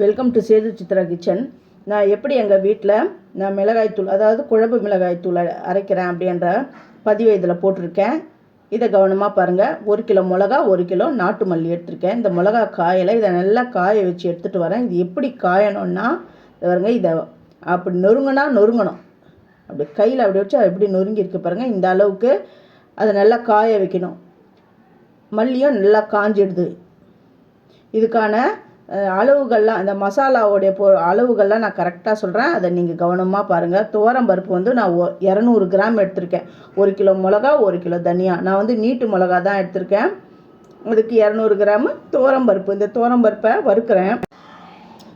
Welcome to Sethu Chitra kitchen நான் எப்படி எங்கள் வீட்டில் நான் மிளகாய்த்தூள் அதாவது குழம்பு மிளகாய்த்தூள் அரைக்கிறேன் அப்படின்ற பதிவை இதில் போட்டிருக்கேன். இதை கவனமாக பாருங்கள் ஒரு கிலோ மிளகா ஒரு கிலோ நாட்டு மல்லி எடுத்திருக்கேன். இந்த மிளகா காயில் இதை நல்லா காய வச்சு எடுத்துகிட்டு வரேன். இது எப்படி காயணும்னா இதை பாருங்க இதை அப்படி நொறுங்கினா நொறுங்கணும். அப்படி கையில் அப்படி வச்சு அதை எப்படி நொறுங்கியிருக்கு பாருங்கள் இந்த அளவுக்கு அதை நல்லா காய வைக்கணும். மல்லியும் நல்லா காஞ்சிடுது. இதுக்கான அளவுகள்லாம் இந்த மசாலாவுடைய பொ அளவுகள்லாம் நான் கரெக்டாக சொல்கிறேன் அதை நீங்கள் கவனமாக பாருங்கள் துவரம் பருப்பு வந்து நான் ஒ இரநூறு கிராம் எடுத்திருக்கேன். ஒரு கிலோ மிளகா ஒரு கிலோ தனியா. நான் வந்து நீட்டு மிளகா தான் எடுத்திருக்கேன். அதுக்கு இரநூறு கிராம் துவரம் பருப்பு. இந்த துவரம் பருப்பை வறுக்கிறேன்.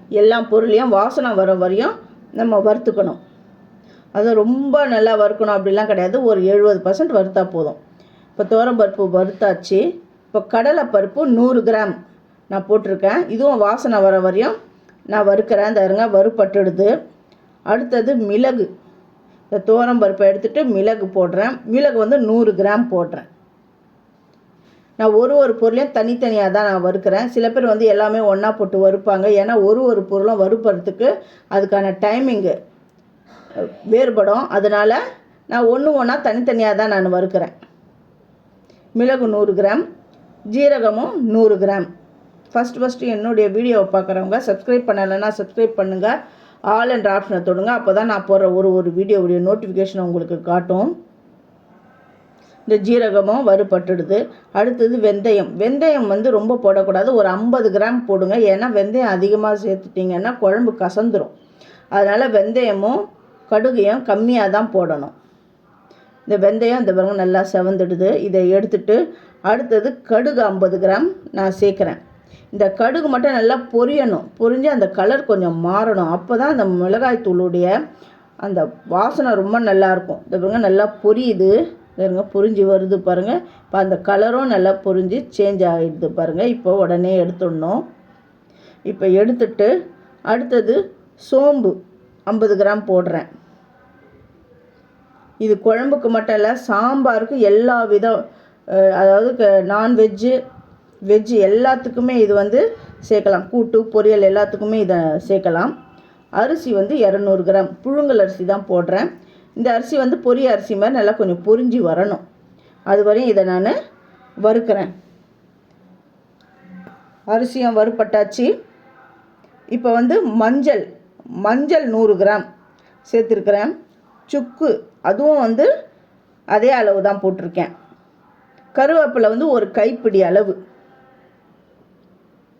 எல்லா பொருளையும் வாசனை வர வரையும் நம்ம வறுத்துக்கணும். அது ரொம்ப நல்லா வறுக்கணும் அப்படிலாம் கிடையாது. ஒரு எழுபது பர்சன்ட் வறுத்தா போதும். இப்போ பருப்பு வறுத்தாச்சு. இப்போ கடலைப்பருப்பு நூறு கிராம். நான் போட்டிருக்கேன். இதுவும் வாசனை வர வரையும் நான் வறுக்கிறேன். தருங்க வறுப்பட்டுடுது அடுத்தது மிளகு. இந்த பருப்பை எடுத்துகிட்டு மிளகு போடுறேன். மிளகு வந்து நூறு கிராம் போடுறேன். நான் ஒரு ஒரு பொருளையும் தனித்தனியாக தான் நான் வறுக்கிறேன். சில பேர் வந்து எல்லாமே ஒன்றா போட்டு வறுப்பாங்க. ஏன்னா ஒரு ஒரு பொருளும் வறுப்பறதுக்கு அதுக்கான டைமிங்கு வேறுபடும். அதனால் நான் ஒன்று ஒன்றா தனித்தனியாக தான் நான் வறுக்கிறேன். மிளகு நூறு கிராம். ஜீரகமும் நூறு கிராம். ஃபஸ்ட் ஃபஸ்ட்டு என்னுடைய வீடியோவை பார்க்குறவங்க சப்ஸ்கிரைப் பண்ணலைன்னா சப்ஸ்கிரைப் பண்ணுங்கள் ஆல் என்ற ஆப்ஷனை தொடுங்க. அப்போ தான் நான் போடுற ஒரு ஒரு வீடியோவுடைய நோட்டிஃபிகேஷன் உங்களுக்கு காட்டும். இந்த ஜீரகமும் வறுபட்டுடுது. அடுத்தது வெந்தயம். வெந்தயம் வந்து ரொம்ப போடக்கூடாது. ஒரு ஐம்பது கிராம் போடுங்க. ஏன்னா வெந்தயம் அதிகமாக சேர்த்துட்டிங்கன்னா குழம்பு கசந்துரும். அதனால் வெந்தயமும் கடுகையும் கம்மியாக தான் போடணும். இந்த வெந்தயம் இந்த பிறகு நல்லா செவந்துடுது. இதை எடுத்துட்டு அடுத்தது கடுகு ஐம்பது கிராம் நான் சேர்க்குறேன். இந்த கடுகு மட்டும் நல்லா பொரியணும். பொரிஞ்சு அந்த கலர் கொஞ்சம் மாறணும். அப்போ தான் அந்த மிளகாய் தூளுடைய அந்த வாசனை ரொம்ப நல்லாயிருக்கும் இந்த பாருங்க நல்லா பொரியுது. பாருங்க பொரிஞ்சு வருது பாருங்கள் இப்போ அந்த கலரும் நல்லா பொரிஞ்சு சேஞ்ச் ஆகிடுது பாருங்கள் இப்போ உடனே எடுத்துடணும். இப்போ எடுத்துட்டு அடுத்தது சோம்பு. ஐம்பது கிராம் போடுறேன். இது குழம்புக்கு மட்டும் இல்லை சாம்பாருக்கு எல்லா விதம் அதாவது க- நான்வெஜ்ஜு வெஜ்ஜு எல்லாத்துக்குமே இது வந்து சேர்க்கலாம். கூட்டு பொரியல் எல்லாத்துக்குமே இதை சேர்க்கலாம். அரிசி வந்து இரநூறு கிராம். புழுங்கல் அரிசி தான் போடுறேன். இந்த அரிசி வந்து பொரிய அரிசி மாதிரி நல்லா கொஞ்சம் பொரிஞ்சு வரணும். அது வரையும் இதை நான் வறுக்கிறேன். அரிசியும் வறுப்பட்டாச்சு இப்போ வந்து மஞ்சள் மஞ்சள் நூறு கிராம் சேர்த்துருக்கிறேன். சுக்கு அதுவும் வந்து அதே அளவு தான் போட்டிருக்கேன். கருவேப்பிலை வந்து ஒரு கைப்பிடி அளவு.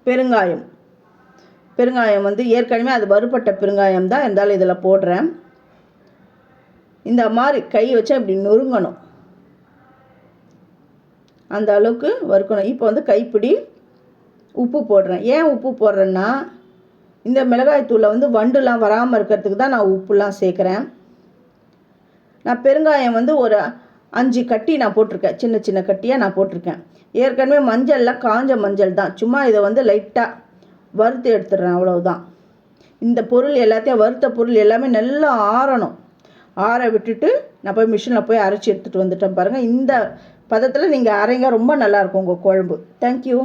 பெருங்காயம். பெருங்காயம் வந்து ஏற்கனவே அது வறுபட்ட பெருங்காயம் தான் இருந்தாலும் இதில் போடுறேன். இந்த மாதிரி கை வச்சு அப்படி நொறுங்கணும். அந்த அளவுக்கு வறுக்கணும். இப்போ வந்து கைப்பிடி உப்பு போடுறேன். ஏன் உப்பு போடுறேன்னா இந்த மிளகாய் தூளில் வந்து வண்டுலாம் வராமல் இருக்கிறதுக்கு தான் நான் உப்புலாம் சேர்க்குறேன். நான் பெருங்காயம் வந்து ஒரு அஞ்சு கட்டி நான் போட்டிருக்கேன். சின்ன சின்ன கட்டியாக நான் போட்டிருக்கேன். ஏற்கனவே மஞ்சள்லாம் காஞ்ச மஞ்சள் தான். சும்மா இதை வந்து லைட்டாக வறுத்து எடுத்துடுறேன் அவ்வளவுதான். இந்த பொருள் எல்லாத்தையும் வறுத்த பொருள் எல்லாமே நல்லா ஆறணும். ஆற விட்டுட்டு நான் போய் மிஷினில் போய் அரைச்சி எடுத்துகிட்டு வந்துட்டேன் பாருங்கள் இந்த பதத்தில் நீங்கள் அரைங்க ரொம்ப நல்லாயிருக்கும் உங்கள் குழம்பு. தேங்க்யூ